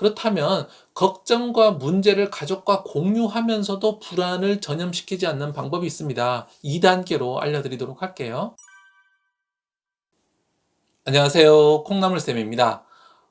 그렇다면 걱정과 문제를 가족과 공유하면서도 불안을 전염시키지 않는 방법이 있습니다. 2단계로 알려드리도록 할게요. 안녕하세요. 콩나물쌤입니다.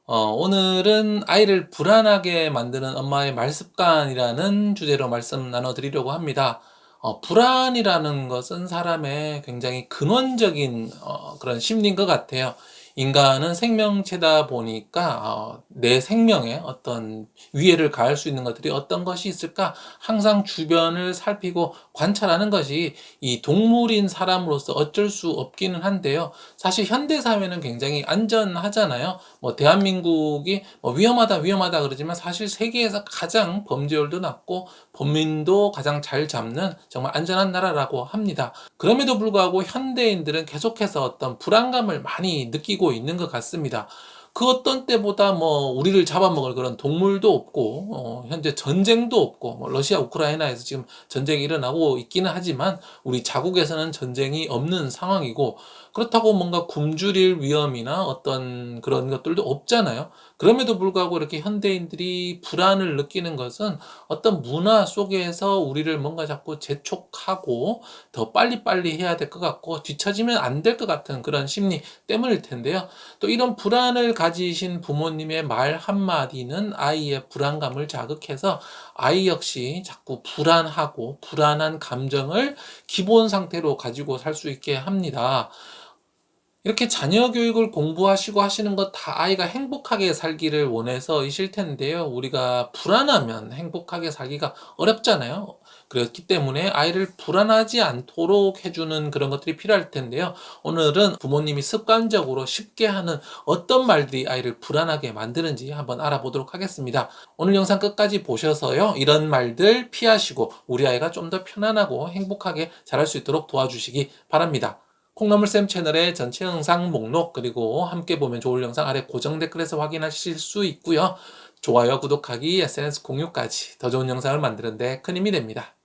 어, 오늘은 아이를 불안하게 만드는 엄마의 말습관이라는 주제로 말씀 나눠드리려고 합니다. 어, 불안이라는 것은 사람의 굉장히 근원적인 어, 그런 심리인 것 같아요. 인간은 생명체다 보니까 어, 내 생명에 어떤 위해를 가할 수 있는 것들이 어떤 것이 있을까 항상 주변을 살피고 관찰하는 것이 이 동물인 사람으로서 어쩔 수 없기는 한데요. 사실 현대 사회는 굉장히 안전하잖아요. 뭐 대한민국이 뭐 위험하다 위험하다 그러지만 사실 세계에서 가장 범죄율도 낮고 범인도 가장 잘 잡는 정말 안전한 나라라고 합니다. 그럼에도 불구하고 현대인들은 계속해서 어떤 불안감을 많이 느끼고 있는 것 같습니다. 그 어떤 때보다 뭐 우리를 잡아먹을 그런 동물도 없고 어, 현재 전쟁도 없고 뭐 러시아 우크라이나에서 지금 전쟁이 일어나고 있기는 하지만 우리 자국에서는 전쟁이 없는 상황이고 그렇다고 뭔가 굶주릴 위험이나 어떤 그런 것들도 없잖아요. 그럼에도 불구하고 이렇게 현대인들이 불안을 느끼는 것은 어떤 문화 속에서 우리를 뭔가 자꾸 재촉하고 더 빨리빨리 해야 될 것 같고 뒤처지면 안 될 것 같은 그런 심리 때문일 텐데요. 또 이런 불안을 가지신 부모님의 말 한마디는 아이의 불안감을 자극해서 아이 역시 자꾸 불안하고 불안한 감정을 기본 상태로 가지고 살 수 있게 합니다. 이렇게 자녀 교육을 공부하시고 하시는 것 다 아이가 행복하게 살기를 원해서 이실 텐데요. 우리가 불안하면 행복하게 살기가 어렵잖아요. 그렇기 때문에 아이를 불안하지 않도록 해주는 그런 것들이 필요할 텐데요. 오늘은 부모님이 습관적으로 쉽게 하는 어떤 말들이 아이를 불안하게 만드는지 한번 알아보도록 하겠습니다. 오늘 영상 끝까지 보셔서요. 이런 말들 피하시고 우리 아이가 좀 더 편안하고 행복하게 자랄 수 있도록 도와주시기 바랍니다. 콩나물쌤 채널의 전체 영상 목록 그리고 함께 보면 좋을 영상 아래 고정 댓글에서 확인하실 수 있고요. 좋아요, 구독하기, SNS 공유까지 더 좋은 영상을 만드는데 큰 힘이 됩니다.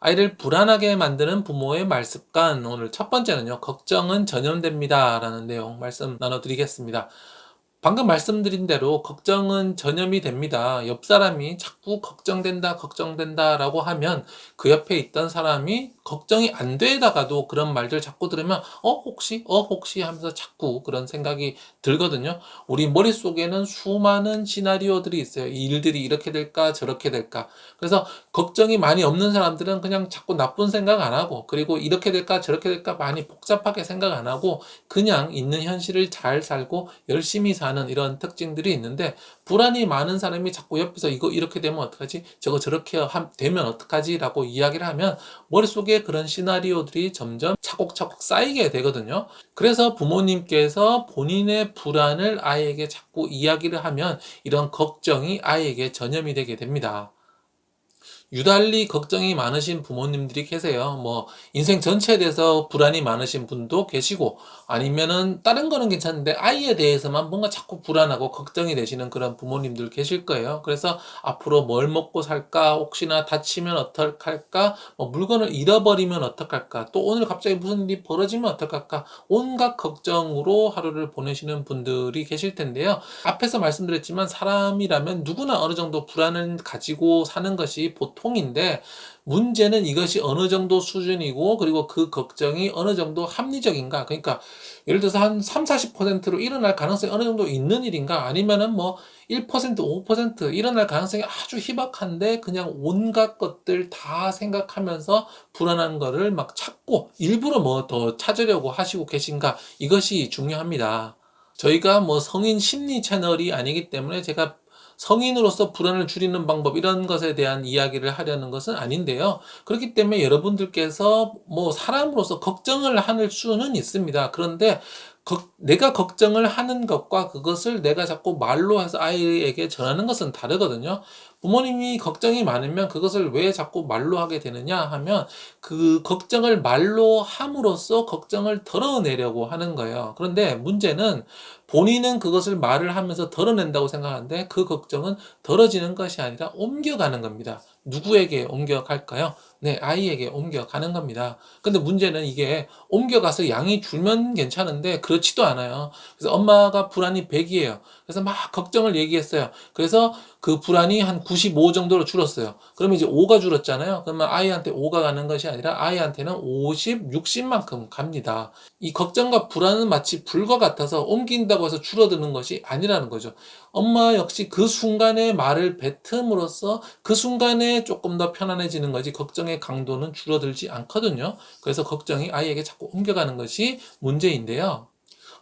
아이를 불안하게 만드는 부모의 말습관 오늘 첫 번째는요 걱정은 전염됩니다 라는 내용 말씀 나눠드리겠습니다 방금 말씀드린 대로 걱정은 전염이 됩니다. 옆 사람이 자꾸 걱정된다, 걱정된다 라고 하면 그 옆에 있던 사람이 걱정이 안 되다가도 그런 말들 자꾸 들으면 어, 혹시, 어, 혹시 하면서 자꾸 그런 생각이 들거든요. 우리 머릿속에는 수많은 시나리오들이 있어요. 이 일들이 이렇게 될까, 저렇게 될까. 그래서 걱정이 많이 없는 사람들은 그냥 자꾸 나쁜 생각 안 하고 그리고 이렇게 될까, 저렇게 될까 많이 복잡하게 생각 안 하고 그냥 있는 현실을 잘 살고 열심히 사는 이런 특징들이 있는데 불안이 많은 사람이 자꾸 옆에서 이거 이렇게 되면 어떡하지? 저거 저렇게 되면 어떡하지? 라고 이야기를 하면 머릿속에 그런 시나리오들이 점점 차곡차곡 쌓이게 되거든요. 그래서 부모님께서 본인의 불안을 아이에게 자꾸 이야기를 하면 이런 걱정이 아이에게 전염이 되게 됩니다. 유달리 걱정이 많으신 부모님들이 계세요. 뭐 인생 전체에 대해서 불안이 많으신 분도 계시고 아니면은 다른 거는 괜찮은데 아이에 대해서만 뭔가 자꾸 불안하고 걱정이 되시는 그런 부모님들 계실 거예요. 그래서 앞으로 뭘 먹고 살까? 혹시나 다치면 어떡할까? 뭐 물건을 잃어버리면 어떡할까? 또 오늘 갑자기 무슨 일이 벌어지면 어떡할까? 온갖 걱정으로 하루를 보내시는 분들이 계실 텐데요. 앞에서 말씀드렸지만 사람이라면 누구나 어느 정도 불안을 가지고 사는 것이 보통 통인데 문제는 이것이 어느 정도 수준이고 그리고 그 걱정이 어느 정도 합리적인가? 그러니까 예를 들어서 한 3, 40%로 일어날 가능성이 어느 정도 있는 일인가? 아니면은 뭐 1%, 5% 일어날 가능성이 아주 희박한데 그냥 온갖 것들 다 생각하면서 불안한 거를 막 찾고 일부러 뭐 더 찾으려고 하시고 계신가? 이것이 중요합니다. 저희가 뭐 성인 심리 채널이 아니기 때문에 제가 성인으로서 불안을 줄이는 방법 이런 것에 대한 이야기를 하려는 것은 아닌데요. 그렇기 때문에 여러분들께서 뭐 사람으로서 걱정을 하는 수는 있습니다. 그런데 내가 걱정을 하는 것과 그것을 내가 자꾸 말로 해서 아이에게 전하는 것은 다르거든요. 부모님이 걱정이 많으면 그것을 왜 자꾸 말로 하게 되느냐 하면 그 걱정을 말로 함으로써 걱정을 덜어내려고 하는 거예요. 그런데 문제는 본인은 그것을 말을 하면서 덜어낸다고 생각하는데 그 걱정은 덜어지는 것이 아니라 옮겨가는 겁니다. 누구에게 옮겨갈까요? 네, 아이에게 옮겨가는 겁니다. 근데 문제는 이게 옮겨가서 양이 줄면 괜찮은데 그렇지도 않아요. 그래서 엄마가 불안이 100이에요. 그래서 막 걱정을 얘기했어요. 그래서 그 불안이 한 95 정도로 줄었어요. 그러면 이제 5가 줄었잖아요. 그러면 아이한테 5가 가는 것이 아니라 아이한테는 50, 60만큼 갑니다. 이 걱정과 불안은 마치 불과 같아서 옮긴다고 해서 줄어드는 것이 아니라는 거죠. 엄마 역시 그 순간에 말을 뱉음으로써 그 순간에 조금 더 편안해지는 거지 걱정의 강도는 줄어들지 않거든요. 그래서 걱정이 아이에게 자꾸 옮겨가는 것이 문제인데요.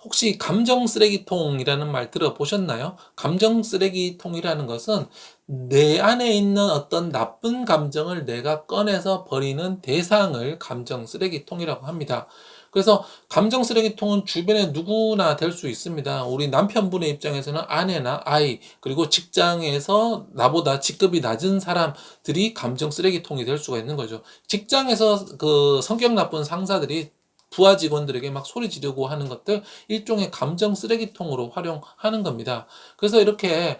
혹시 감정 쓰레기통이라는 말 들어보셨나요? 감정 쓰레기통이라는 것은 내 안에 있는 어떤 나쁜 감정을 내가 꺼내서 버리는 대상을 감정 쓰레기통이라고 합니다. 그래서 감정 쓰레기통은 주변에 누구나 될 수 있습니다. 우리 남편분의 입장에서는 아내나 아이, 그리고 직장에서 나보다 직급이 낮은 사람들이 감정 쓰레기통이 될 수가 있는 거죠. 직장에서 그 성격 나쁜 상사들이 부하 직원들에게 막 소리 지르고 하는 것들 일종의 감정 쓰레기통으로 활용하는 겁니다. 그래서 이렇게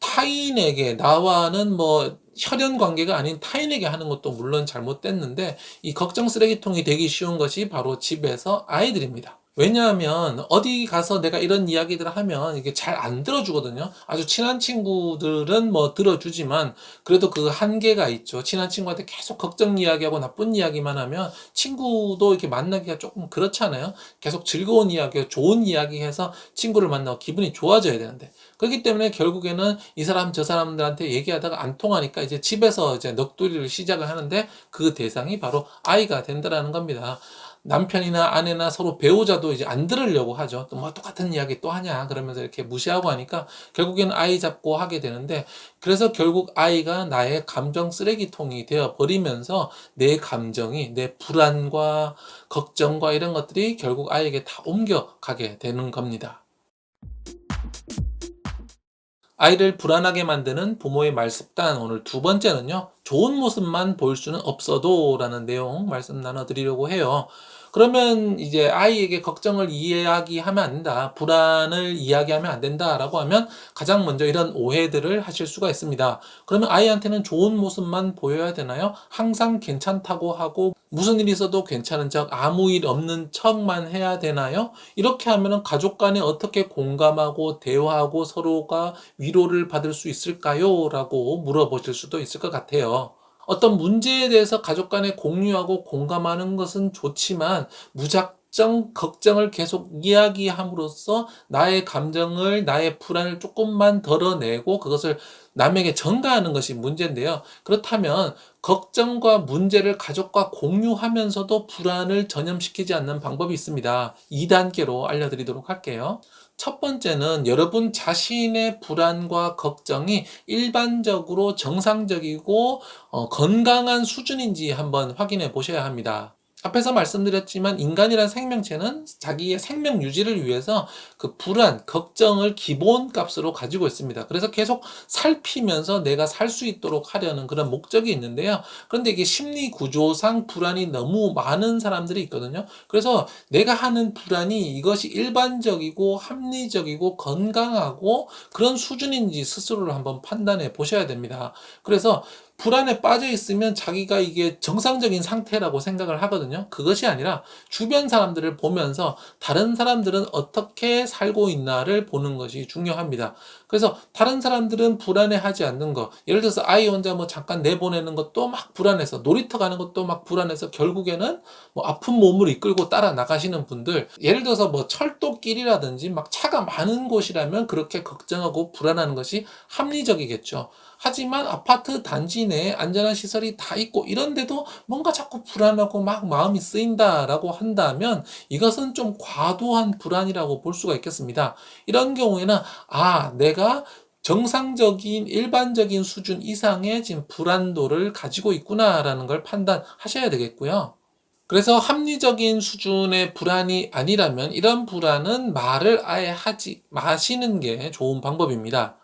타인에게 나와는 뭐 혈연 관계가 아닌 타인에게 하는 것도 물론 잘못됐는데 이 걱정 쓰레기통이 되기 쉬운 것이 바로 집에서 아이들입니다. 왜냐하면 어디 가서 내가 이런 이야기들을 하면 이게 잘 안 들어주거든요. 아주 친한 친구들은 뭐 들어주지만 그래도 그 한계가 있죠. 친한 친구한테 계속 걱정 이야기하고 나쁜 이야기만 하면 친구도 이렇게 만나기가 조금 그렇잖아요. 계속 즐거운 이야기, 좋은 이야기 해서 친구를 만나고 기분이 좋아져야 되는데. 그렇기 때문에 결국에는 이 사람 저 사람들한테 얘기하다가 안 통하니까 이제 집에서 이제 넋두리를 시작을 하는데 그 대상이 바로 아이가 된다라는 겁니다. 남편이나 아내나 서로 배우자도 이제 안 들으려고 하죠. 또 뭐 똑같은 이야기 또 하냐 그러면서 이렇게 무시하고 하니까 결국에는 아이 잡고 하게 되는데 그래서 결국 아이가 나의 감정 쓰레기통이 되어 버리면서 내 감정이 내 불안과 걱정과 이런 것들이 결국 아이에게 다 옮겨가게 되는 겁니다. 아이를 불안하게 만드는 부모의 말습단 오늘 두 번째는요. 좋은 모습만 보일 수는 없어도 라는 내용 말씀 나눠드리려고 해요. 그러면 이제 아이에게 걱정을 이야기하면 안 된다. 불안을 이야기하면 안 된다라고 하면 가장 먼저 이런 오해들을 하실 수가 있습니다. 그러면 아이한테는 좋은 모습만 보여야 되나요? 항상 괜찮다고 하고 무슨 일이 있어도 괜찮은 척 아무 일 없는 척만 해야 되나요? 이렇게 하면 가족 간에 어떻게 공감하고 대화하고 서로가 위로를 받을 수 있을까요? 라고 물어보실 수도 있을 것 같아요. 어떤 문제에 대해서 가족 간에 공유하고 공감하는 것은 좋지만 무작정 걱정을 계속 이야기함으로써 나의 감정을 나의 불안을 조금만 덜어내고 그것을 남에게 전가하는 것이 문제인데요. 그렇다면 걱정과 문제를 가족과 공유하면서도 불안을 전염시키지 않는 방법이 있습니다. 2단계로 알려드리도록 할게요. 첫 번째는 여러분 자신의 불안과 걱정이 일반적으로 정상적이고 어, 건강한 수준인지 한번 확인해 보셔야 합니다. 앞에서 말씀드렸지만 인간이란 생명체는 자기의 생명 유지를 위해서 그 불안, 걱정을 기본 값으로 가지고 있습니다. 그래서 계속 살피면서 내가 살 수 있도록 하려는 그런 목적이 있는데요. 그런데 이게 심리 구조상 불안이 너무 많은 사람들이 있거든요. 그래서 내가 하는 불안이 이것이 일반적이고 합리적이고 건강하고 그런 수준인지 스스로를 한번 판단해 보셔야 됩니다. 그래서 불안에 빠져 있으면 자기가 이게 정상적인 상태라고 생각을 하거든요. 그것이 아니라 주변 사람들을 보면서 다른 사람들은 어떻게 살고 있나를 보는 것이 중요합니다. 그래서 다른 사람들은 불안해하지 않는 거. 예를 들어서 아이 혼자 뭐 잠깐 내보내는 것도 막 불안해서 놀이터 가는 것도 막 불안해서 결국에는 뭐 아픈 몸을 이끌고 따라 나가시는 분들 예를 들어서 뭐 철도길이라든지 막 차가 많은 곳이라면 그렇게 걱정하고 불안하는 것이 합리적이겠죠. 하지만 아파트 단지 내에 안전한 시설이 다 있고 이런데도 뭔가 자꾸 불안하고 막 마음이 쓰인다라고 한다면 이것은 좀 과도한 불안이라고 볼 수가 있겠습니다. 이런 경우에는 아, 내가 정상적인 일반적인 수준 이상의 지금 불안도를 가지고 있구나라는 걸 판단하셔야 되겠고요. 그래서 합리적인 수준의 불안이 아니라면 이런 불안은 말을 아예 하지 마시는 게 좋은 방법입니다.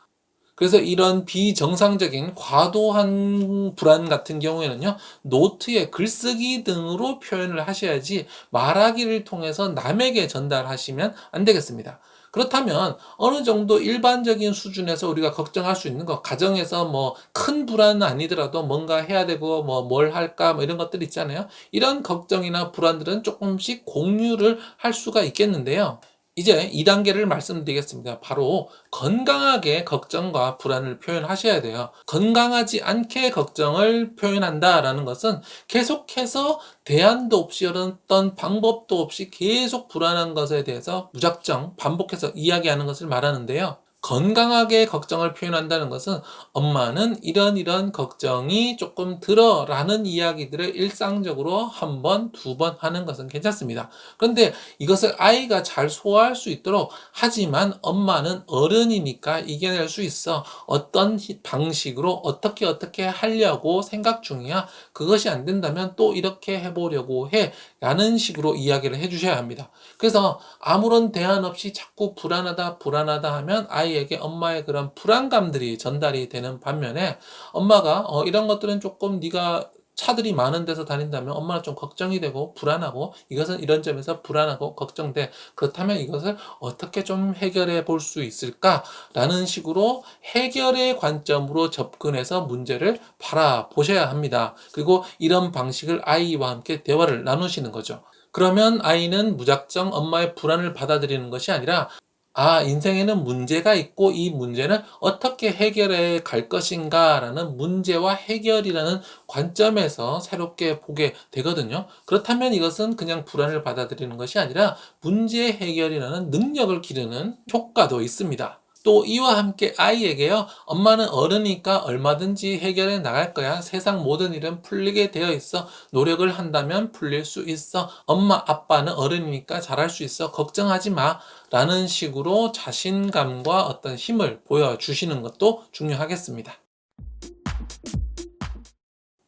그래서 이런 비정상적인 과도한 불안 같은 경우에는요, 노트에 글쓰기 등으로 표현을 하셔야지 말하기를 통해서 남에게 전달하시면 안 되겠습니다. 그렇다면 어느 정도 일반적인 수준에서 우리가 걱정할 수 있는 거, 가정에서 뭐 큰 불안은 아니더라도 뭔가 해야 되고 뭐 뭘 할까 뭐 이런 것들 있잖아요. 이런 걱정이나 불안들은 조금씩 공유를 할 수가 있겠는데요. 이제 2단계를 말씀드리겠습니다. 바로 건강하게 걱정과 불안을 표현하셔야 돼요. 건강하지 않게 걱정을 표현한다라는 것은 계속해서 대안도 없이 어떤 방법도 없이 계속 불안한 것에 대해서 무작정 반복해서 이야기하는 것을 말하는데요. 건강하게 걱정을 표현한다는 것은 엄마는 이런 이런 걱정이 조금 들어 라는 이야기들을 일상적으로 한 번, 두 번 하는 것은 괜찮습니다. 그런데 이것을 아이가 잘 소화할 수 있도록 하지만 엄마는 어른이니까 이겨낼 수 있어. 어떤 히- 방식으로 어떻게 어떻게 하려고 생각 중이야. 그것이 안 된다면 또 이렇게 해보려고 해. 라는 식으로 이야기를 해주셔야 합니다. 그래서 아무런 대안 없이 자꾸 불안하다, 불안하다 하면 아이에게 엄마의 그런 불안감들이 전달이 되는 반면에 엄마가 어, 이런 것들은 조금 네가 차들이 많은 데서 다닌다면 엄마는 좀 걱정이 되고 불안하고 이것은 이런 점에서 불안하고 걱정돼. 그렇다면 이것을 어떻게 좀 해결해 볼 수 있을까라는 식으로 해결의 관점으로 접근해서 문제를 바라보셔야 합니다. 그리고 이런 방식을 아이와 함께 대화를 나누시는 거죠. 그러면 아이는 무작정 엄마의 불안을 받아들이는 것이 아니라 아, 인생에는 문제가 있고 이 문제는 어떻게 해결해 갈 것인가 라는 문제와 해결이라는 관점에서 새롭게 보게 되거든요. 그렇다면 이것은 그냥 불안을 받아들이는 것이 아니라 문제 해결이라는 능력을 기르는 효과도 있습니다. 또 이와 함께 아이에게요, 엄마는 어른이니까 얼마든지 해결해 나갈 거야. 세상 모든 일은 풀리게 되어 있어. 노력을 한다면 풀릴 수 있어. 엄마, 아빠는 어른이니까 잘할 수 있어. 걱정하지 마. 라는 식으로 자신감과 어떤 힘을 보여주시는 것도 중요하겠습니다.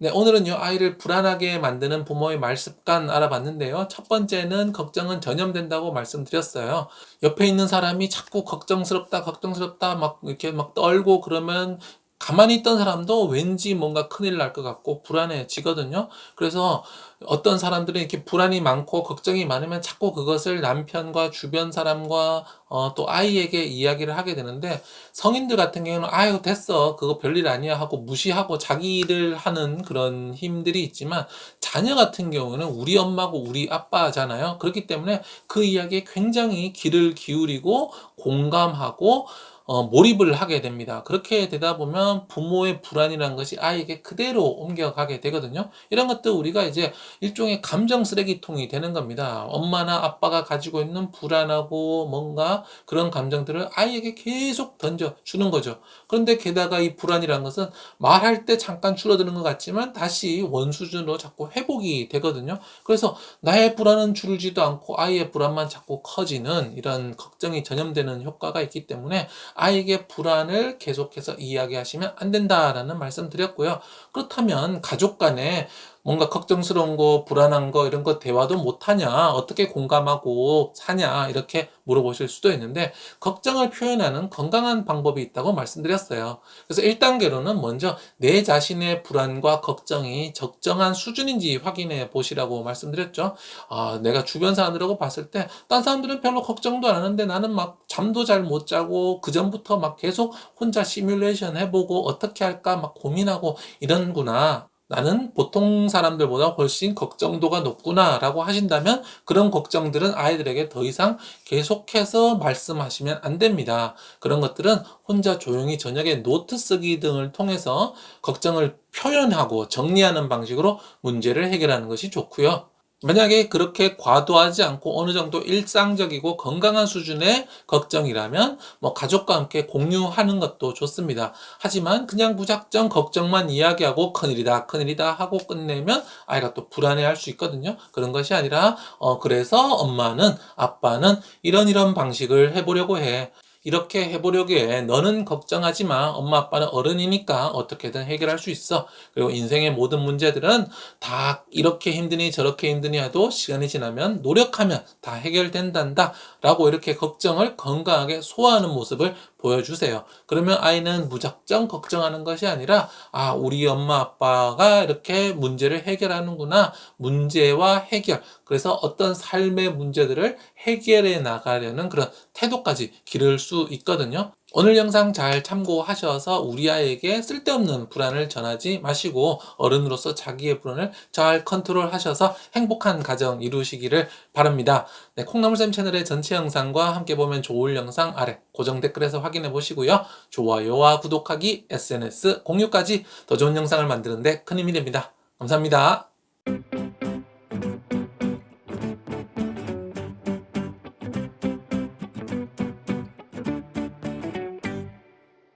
네, 오늘은요, 아이를 불안하게 만드는 부모의 말 습관 알아봤는데요. 첫 번째는 걱정은 전염된다고 말씀드렸어요. 옆에 있는 사람이 자꾸 걱정스럽다, 걱정스럽다, 막 이렇게 막 떨고 그러면 가만히 있던 사람도 왠지 뭔가 큰일 날 것 같고 불안해지거든요. 그래서 어떤 사람들은 이렇게 불안이 많고 걱정이 많으면 자꾸 그것을 남편과 주변 사람과 어, 또 아이에게 이야기를 하게 되는데 성인들 같은 경우는 아유 됐어 그거 별일 아니야 하고 무시하고 자기 일을 하는 그런 힘들이 있지만 자녀 같은 경우는 우리 엄마고 우리 아빠잖아요. 그렇기 때문에 그 이야기에 굉장히 귀를 기울이고 공감하고 어, 몰입을 하게 됩니다. 그렇게 되다 보면 부모의 불안이라는 것이 아이에게 그대로 옮겨가게 되거든요. 이런 것도 우리가 이제 일종의 감정 쓰레기통이 되는 겁니다. 엄마나 아빠가 가지고 있는 불안하고 뭔가 그런 감정들을 아이에게 계속 던져 주는 거죠. 그런데 게다가 이 불안이라는 것은 말할 때 잠깐 줄어드는 것 같지만 다시 원수준으로 자꾸 회복이 되거든요. 그래서 나의 불안은 줄지도 않고 아이의 불안만 자꾸 커지는 이런 걱정이 전염되는 효과가 있기 때문에 아이에게 불안을 계속해서 이야기하시면 안 된다라는 말씀 드렸고요. 그렇다면 가족 간에 뭔가 걱정스러운 거, 불안한 거, 이런 거 대화도 못하냐, 어떻게 공감하고 사냐, 이렇게 물어보실 수도 있는데, 걱정을 표현하는 건강한 방법이 있다고 말씀드렸어요. 그래서 1단계로는 먼저 내 자신의 불안과 걱정이 적정한 수준인지 확인해 보시라고 말씀드렸죠. 아, 내가 주변 사람들하고 봤을 때, 딴 사람들은 별로 걱정도 안 하는데 나는 막 잠도 잘 못 자고, 그전부터 막 계속 혼자 시뮬레이션 해보고, 어떻게 할까 막 고민하고 이런구나. 나는 보통 사람들보다 훨씬 걱정도가 높구나 라고 하신다면 그런 걱정들은 아이들에게 더 이상 계속해서 말씀하시면 안 됩니다. 그런 것들은 혼자 조용히 저녁에 노트 쓰기 등을 통해서 걱정을 표현하고 정리하는 방식으로 문제를 해결하는 것이 좋고요. 만약에 그렇게 과도하지 않고 어느 정도 일상적이고 건강한 수준의 걱정이라면 뭐 가족과 함께 공유하는 것도 좋습니다. 하지만 그냥 무작정 걱정만 이야기하고 큰일이다, 큰일이다 하고 끝내면 아이가 또 불안해할 수 있거든요. 그런 것이 아니라 어 그래서 엄마는 아빠는 이런 이런 방식을 해보려고 해. 이렇게 해보려고 해. 너는 걱정하지 마. 엄마 아빠는 어른이니까 어떻게든 해결할 수 있어. 그리고 인생의 모든 문제들은 다 이렇게 힘드니 저렇게 힘드니 해도 시간이 지나면 노력하면 다 해결된단다. 라고 이렇게 걱정을 건강하게 소화하는 모습을 보여주세요. 그러면 아이는 무작정 걱정하는 것이 아니라 아 우리 엄마 아빠가 이렇게 문제를 해결하는구나 문제와 해결 그래서 어떤 삶의 문제들을 해결해 나가려는 그런 태도까지 기를 수 있거든요. 오늘 영상 잘 참고하셔서 우리 아이에게 쓸데없는 불안을 전하지 마시고 어른으로서 자기의 불안을 잘 컨트롤하셔서 행복한 가정 이루시기를 바랍니다. 네, 콩나물쌤 채널의 전체 영상과 함께 보면 좋을 영상 아래 고정 댓글에서 확인해 보시고요. 좋아요와 구독하기, SNS 공유까지 더 좋은 영상을 만드는데 큰 힘이 됩니다. 감사합니다.